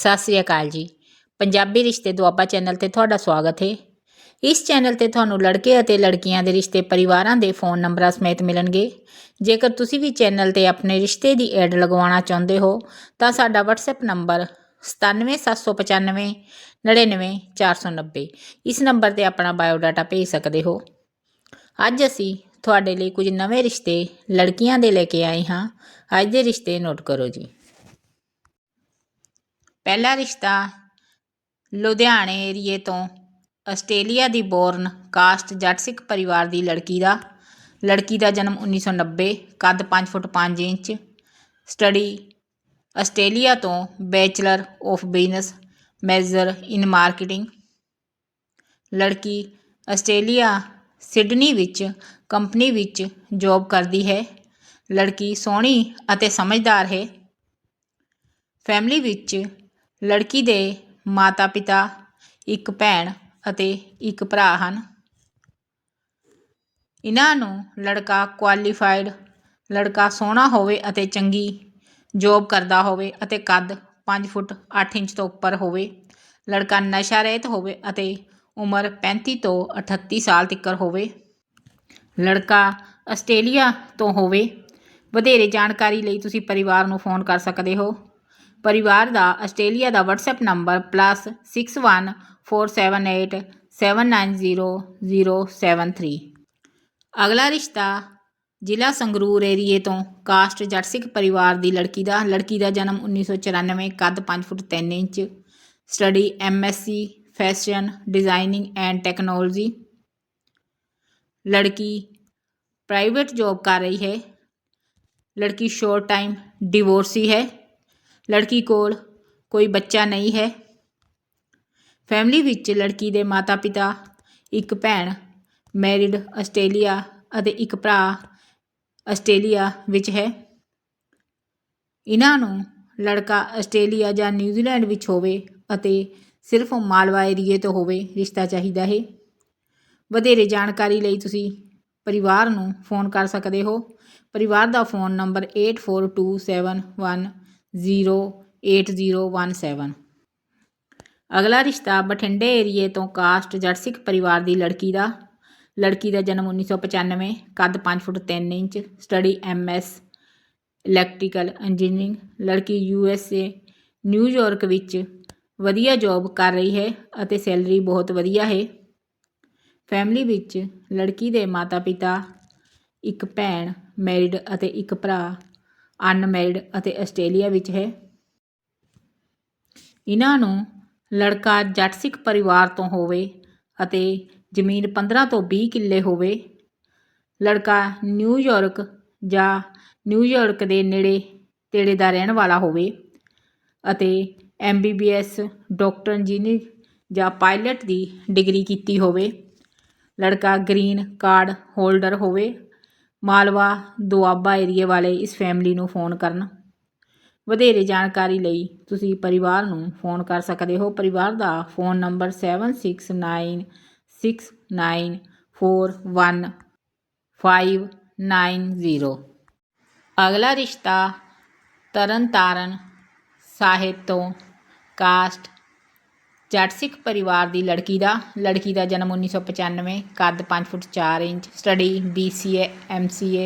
ਸਤਿ ਸ੍ਰੀ ਅਕਾਲ ਜੀ। ਪੰਜਾਬੀ ਰਿਸ਼ਤੇ ਦੁਆਬਾ ਚੈਨਲ ਤੇ ਤੁਹਾਡਾ ਸਵਾਗਤ ਹੈ। ਇਸ ਚੈਨਲ ਤੇ ਤੁਹਾਨੂੰ ਲੜਕੇ ਅਤੇ ਲੜਕੀਆਂ ਦੇ ਰਿਸ਼ਤੇ ਪਰਿਵਾਰਾਂ ਦੇ ਫੋਨ ਨੰਬਰਾਂ ਸਮੇਤ ਮਿਲਣਗੇ। ਜੇਕਰ ਤੁਸੀਂ ਵੀ ਚੈਨਲ ਤੇ ਆਪਣੇ ਰਿਸ਼ਤੇ ਦੀ ਐਡ ਲਗਵਾਉਣਾ ਚਾਹੁੰਦੇ ਹੋ, ਤਾਂ ਸਾਡਾ WhatsApp ਨੰਬਰ 97795 99490 ਇਸ ਨੰਬਰ ਤੇ ਆਪਣਾ ਬਾਇਓਡਾਟਾ ਭੇਜ ਸਕਦੇ ਹੋ। ਅੱਜ ਅਸੀਂ ਤੁਹਾਡੇ ਲਈ ਕੁਝ ਨਵੇਂ ਰਿਸ਼ਤੇ ਲੜਕੀਆਂ ਦੇ ਲੈ ਕੇ ਆਏ ਹਾਂ। ਅੱਜ ਦੇ ਰਿਸ਼ਤੇ ਨੋਟ ਕਰੋ ਜੀ। ਪਹਿਲਾ ਰਿਸ਼ਤਾ ਲੁਧਿਆਣੇ ਏਰੀਏ ਤੋਂ ਆਸਟ੍ਰੇਲੀਆ ਦੀ ਬੋਰਨ ਕਾਸਟ ਜੱਟ ਸਿੱਖ ਪਰਿਵਾਰ ਦੀ ਲੜਕੀ ਦਾ। ਲੜਕੀ ਦਾ ਜਨਮ 1990 ਕੱਦ 5 ਫੁੱਟ 5 ਇੰਚ। ਸਟੱਡੀ ਆਸਟ੍ਰੇਲੀਆ ਤੋਂ bachelor of business major in marketing. ਲੜਕੀ ਆਸਟ੍ਰੇਲੀਆ ਸਿਡਨੀ ਵਿੱਚ ਕੰਪਨੀ ਵਿੱਚ ਜੌਬ ਕਰਦੀ ਹੈ। ਲੜਕੀ ਸੋਹਣੀ ਅਤੇ ਸਮਝਦਾਰ ਹੈ। ਫੈਮਿਲੀ ਵਿੱਚ ਲੜਕੀ ਦੇ ਮਾਤਾ-ਪਿਤਾ, ਇੱਕ ਭੈਣ ਅਤੇ ਇੱਕ ਭਰਾ ਹਨ। ਇਹਨਾਂ ਨੂੰ ਲੜਕਾ ਕੁਆਲੀਫਾਈਡ ਲੜਕਾ ਸੋਹਣਾ ਹੋਵੇ ਅਤੇ ਚੰਗੀ ਜੋਬ ਕਰਦਾ ਹੋਵੇ ਅਤੇ ਕੱਦ 5 ਫੁੱਟ 8 ਇੰਚ ਤੋਂ ਉੱਪਰ ਹੋਵੇ, ਲੜਕਾ ਨਸ਼ਾ ਰਹਿਤ ਹੋਵੇ ਅਤੇ ਉਮਰ 35 ਤੋਂ 38 ਸਾਲ ਤੱਕ ਹੋਵੇ, ਲੜਕਾ ਆਸਟ੍ਰੇਲੀਆ ਤੋਂ ਹੋਵੇ। ਵਧੇਰੇ ਜਾਣਕਾਰੀ ਲਈ ਤੁਸੀਂ ਪਰਿਵਾਰ ਨੂੰ ਫੋਨ ਕਰ ਸਕਦੇ ਹੋ। ਪਰਿਵਾਰ ਦਾ ਆਸਟ੍ਰੇਲੀਆ ਦਾ WhatsApp ਨੰਬਰ +614798790073 ਅਗਲਾ ਰਿਸ਼ਤਾ ਜ਼ਿਲ੍ਹਾ ਸੰਗਰੂਰ ਏਰੀਏ ਤੋਂ ਕਾਸਟ ਜੱਟ ਸਿੱਖ ਪਰਿਵਾਰ ਦੀ ਲੜਕੀ ਦਾ ਲੜਕੀ ਦਾ ਜਨਮ 1994 ਕੱਦ 5 foot 3 inch. Study MSc fashion designing and technology ਲੜਕੀ ਪ੍ਰਾਈਵੇਟ ਜੌਬ ਕਰ ਰਹੀ ਹੈ। ਲੜਕੀ ਸ਼ੋਰਟ ਟਾਈਮ ਡਿਵੋਰਸੀ ਹੈ। ਲੜਕੀ ਕੋਲ ਕੋਈ ਬੱਚਾ ਨਹੀਂ ਹੈ। ਫੈਮਿਲੀ ਵਿੱਚ ਲੜਕੀ ਦੇ ਮਾਤਾ-ਪਿਤਾ, ਇੱਕ ਭੈਣ, ਮੈਰਿਡ ਆਸਟ੍ਰੇਲੀਆ ਅਤੇ ਇੱਕ ਭਰਾ ਆਸਟ੍ਰੇਲੀਆ ਵਿੱਚ ਹੈ। ਇਹਨਾਂ ਨੂੰ ਲੜਕਾ ਆਸਟ੍ਰੇਲੀਆ ਜਾਂ ਨਿਊਜ਼ੀਲੈਂਡ ਵਿੱਚ ਹੋਵੇ ਅਤੇ ਸਿਰਫ ਮਾਲਵਾ ਏਰੀਏ ਤੋਂ ਹੋਵੇ ਰਿਸ਼ਤਾ ਚਾਹੀਦਾ ਹੈ। ਵਧੇਰੇ ਜਾਣਕਾਰੀ ਲਈ ਤੁਸੀਂ ਪਰਿਵਾਰ ਨੂੰ ਫੋਨ ਕਰ ਸਕਦੇ ਹੋ। ਪਰਿਵਾਰ ਦਾ phone number zero, eight zero, one seven. ਅਗਲਾ ਰਿਸ਼ਤਾ ਬਠਿੰਡੇ ਏਰੀਏ ਤੋਂ ਕਾਸਟ ਜੱਟ ਸਿੱਖ ਪਰਿਵਾਰ ਦੀ ਲੜਕੀ ਦਾ। ਲੜਕੀ ਦਾ ਜਨਮ 1995 ਕੱਦ 5 foot 3 inch, study MS electrical engineering. ਲੜਕੀ ਯੂਐਸਏ ਨਿਊਯਾਰਕ ਵਿੱਚ ਵਧੀਆ ਜੌਬ ਕਰ ਰਹੀ ਹੈ ਅਤੇ ਸੈਲਰੀ ਬਹੁਤ ਵਧੀਆ ਹੈ। ਫੈਮਿਲੀ ਵਿੱਚ ਲੜਕੀ ਦੇ ਮਾਤਾ-ਪਿਤਾ, ਇੱਕ ਭੈਣ, ਮੈਰਿਡ ਅਤੇ ਇੱਕ ਭਰਾ। ਅਨਮੈਰਿਡ ਅਤੇ ਆਸਟ੍ਰੇਲੀਆ ਵਿੱਚ ਹੈ। ਇਹਨਾਂ ਨੂੰ ਲੜਕਾ ਜੱਟ ਸਿੱਖ ਪਰਿਵਾਰ ਤੋਂ ਹੋਵੇ ਅਤੇ ਜ਼ਮੀਨ 15 ਤੋਂ 20 ਕਿੱਲੇ ਹੋਵੇ, ਲੜਕਾ ਨਿਊਯਾਰਕ ਜਾਂ ਨਿਊਯਾਰਕ ਦੇ ਨੇੜੇ ਤੇੜੇ ਦਾ ਰਹਿਣ ਵਾਲਾ ਹੋਵੇ ਅਤੇ ਐਮਬੀਬੀਐਸ ਡਾਕਟਰ ਇੰਜੀਨੀਅਰ ਜਾਂ ਪਾਇਲਟ ਦੀ ਡਿਗਰੀ ਕੀਤੀ ਹੋਵੇ, ਲੜਕਾ ਗ੍ਰੀਨ ਕਾਰਡ ਹੋਲਡਰ ਹੋਵੇ ਮਾਲਵਾ ਦੁਆਬਾ ਏਰੀਏ ਵਾਲੇ ਇਸ ਫੈਮਿਲੀ ਨੂੰ ਫੋਨ ਕਰਨ। ਵਧੇਰੇ ਜਾਣਕਾਰੀ ਲਈ ਤੁਸੀਂ ਪਰਿਵਾਰ ਨੂੰ ਫੋਨ ਕਰ ਸਕਦੇ ਹੋ। ਪਰਿਵਾਰ ਦਾ ਫੋਨ ਨੰਬਰ 7696941590 ਅਗਲਾ ਰਿਸ਼ਤਾ ਤਰਨਤਾਰਨ ਸਾਹਿਬ ਤੋਂ ਕਾਸਟ ਜੱਟ ਸਿੱਖ ਪਰਿਵਾਰ ਦੀ ਲੜਕੀ ਦਾ ਲੜਕੀ ਦਾ ਜਨਮ 1995 ਕੱਦ 5 foot 4 inch study BCA MCA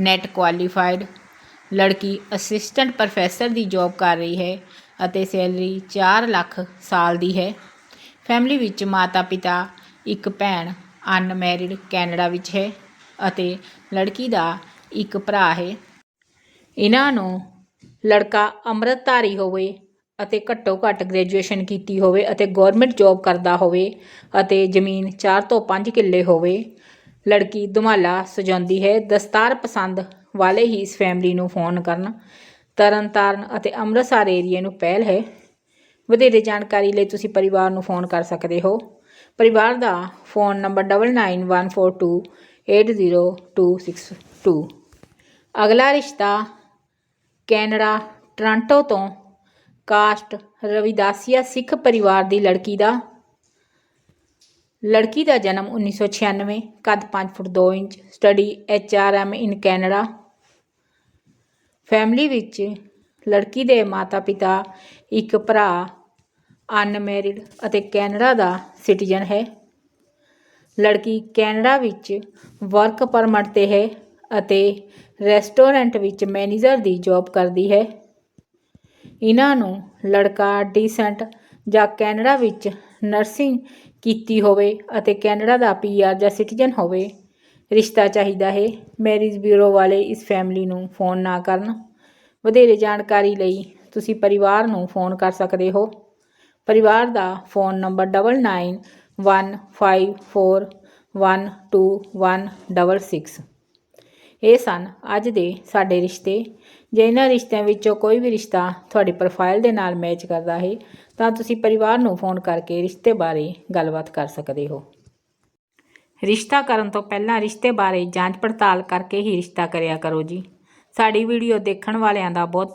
NET qualified ਲੜਕੀ ਅਸਿਸਟੈਂਟ ਪ੍ਰੋਫੈਸਰ ਦੀ ਜੌਬ ਕਰ ਰਹੀ ਹੈ ਅਤੇ ਸੈਲਰੀ 4 ਲੱਖ ਸਾਲ ਦੀ ਹੈ। ਫੈਮਿਲੀ ਵਿੱਚ ਮਾਤਾ-ਪਿਤਾ, ਇੱਕ ਭੈਣ ਅਨਮੈਰਿਡ ਕੈਨੇਡਾ ਵਿੱਚ ਹੈ ਅਤੇ ਲੜਕੀ ਦਾ ਇੱਕ ਭਰਾ ਹੈ। ਇਹਨਾਂ ਨੂੰ ਲੜਕਾ ਅੰਮ੍ਰਿਤਧਾਰੀ ਹੋਵੇ ਅਤੇ ਘੱਟੋ ਘੱਟ ਗ੍ਰੈਜੂਏਸ਼ਨ ਕੀਤੀ ਹੋਵੇ ਅਤੇ ਗਵਰਨਮੈਂਟ ਜੌਬ ਕਰਦਾ ਹੋਵੇ ਅਤੇ ਜ਼ਮੀਨ 4 ਤੋਂ 5 ਕਿੱਲੇ ਹੋਵੇ, ਲੜਕੀ ਧਮਾਲਾ ਸਜਾਉਂਦੀ ਹੈ, ਦਸਤਾਰ ਪਸੰਦ ਵਾਲੇ ਹੀ ਇਸ ਫੈਮਿਲੀ ਨੂੰ ਫੋਨ ਕਰਨ। ਤਰਨਤਾਰਨ ਅਤੇ ਅੰਮ੍ਰਿਤਸਰ ਏਰੀਏ ਨੂੰ ਪਹਿਲ ਹੈ। ਵਧੇਰੇ ਜਾਣਕਾਰੀ ਲਈ ਤੁਸੀਂ ਪਰਿਵਾਰ ਨੂੰ ਫੋਨ ਕਰ ਸਕਦੇ ਹੋ। ਪਰਿਵਾਰ ਦਾ ਫੋਨ ਨੰਬਰ 9914280262 ਅਗਲਾ ਰਿਸ਼ਤਾ ਕੈਨੇਡਾ, ਟੋਰਾਂਟੋ ਤੋਂ ਕਾਸਟ ਰਵਿਦਾਸੀਆ ਸਿੱਖ ਪਰਿਵਾਰ ਦੀ ਲੜਕੀ ਦਾ। ਲੜਕੀ ਦਾ ਜਨਮ 1996 ਕੱਦ 5 foot 2 inch, study HRM in Canada. Family ਵਿੱਚ ਲੜਕੀ ਦੇ ਮਾਤਾ-ਪਿਤਾ, ਇੱਕ ਭਰਾ, ਅਨਮੈਰਿਡ ਅਤੇ ਕੈਨੇਡਾ ਦਾ ਸਿਟੀਜ਼ਨ ਹੈ। ਲੜਕੀ ਕੈਨੇਡਾ ਵਿੱਚ ਵਰਕ ਪਰਮਿਟ ਤੇ ਹੈ ਅਤੇ ਰੈਸਟੋਰੈਂਟ ਵਿੱਚ ਮੈਨੇਜਰ ਦੀ ਜੌਬ ਕਰਦੀ ਹੈ। ਇਹਨਾਂ ਨੂੰ ਲੜਕਾ ਡੀਸੈਂਟ ਜਾਂ ਕੈਨੇਡਾ ਵਿੱਚ ਨਰਸਿੰਗ ਕੀਤੀ ਹੋਵੇ ਅਤੇ ਕੈਨੇਡਾ ਦਾ ਪੀਆਰ ਜਾਂ ਸਿਟੀਜ਼ਨ ਹੋਵੇ, ਰਿਸ਼ਤਾ ਚਾਹੀਦਾ ਹੈ। ਮੈਰਿਜ ਬਿਊਰੋ ਵਾਲੇ ਇਸ ਫੈਮਿਲੀ ਨੂੰ ਫੋਨ ਨਾ ਕਰਨ। ਵਧੇਰੇ ਜਾਣਕਾਰੀ ਲਈ ਤੁਸੀਂ ਪਰਿਵਾਰ ਨੂੰ ਫੋਨ ਕਰ ਸਕਦੇ ਹੋ। ਪਰਿਵਾਰ ਦਾ ਫੋਨ ਨੰਬਰ 9915412166 ਇਹ ਸਨ, ਅੱਜ ਦੇ ਸਾਡੇ ਰਿਸ਼ਤੇ, ਜੇ ਇਹਨਾਂ ਰਿਸ਼ਤਿਆਂ ਵਿੱਚੋਂ ਕੋਈ ਵੀ ਰਿਸ਼ਤਾ ਤੁਹਾਡੀ ਪ੍ਰੋਫਾਈਲ ਦੇ ਨਾਲ ਮੈਚ ਕਰਦਾ ਹੈ, ਤਾਂ ਤੁਸੀਂ ਪਰਿਵਾਰ ਨੂੰ ਫੋਨ ਕਰਕੇ ਰਿਸ਼ਤੇ ਬਾਰੇ ਗੱਲਬਾਤ ਕਰ ਸਕਦੇ ਹੋ। ਰਿਸ਼ਤਾ ਕਰਨ ਤੋਂ ਪਹਿਲਾਂ ਰਿਸ਼ਤੇ ਬਾਰੇ ਜਾਂਚ ਪੜਤਾਲ ਕਰਕੇ ਹੀ ਰਿਸ਼ਤਾ ਕਰਿਆ ਕਰੋ ਜੀ। ਸਾਡੀ ਵੀਡੀਓ ਦੇਖਣ ਵਾਲਿਆਂ ਦਾ ਬਹੁਤ ਬਹੁਤ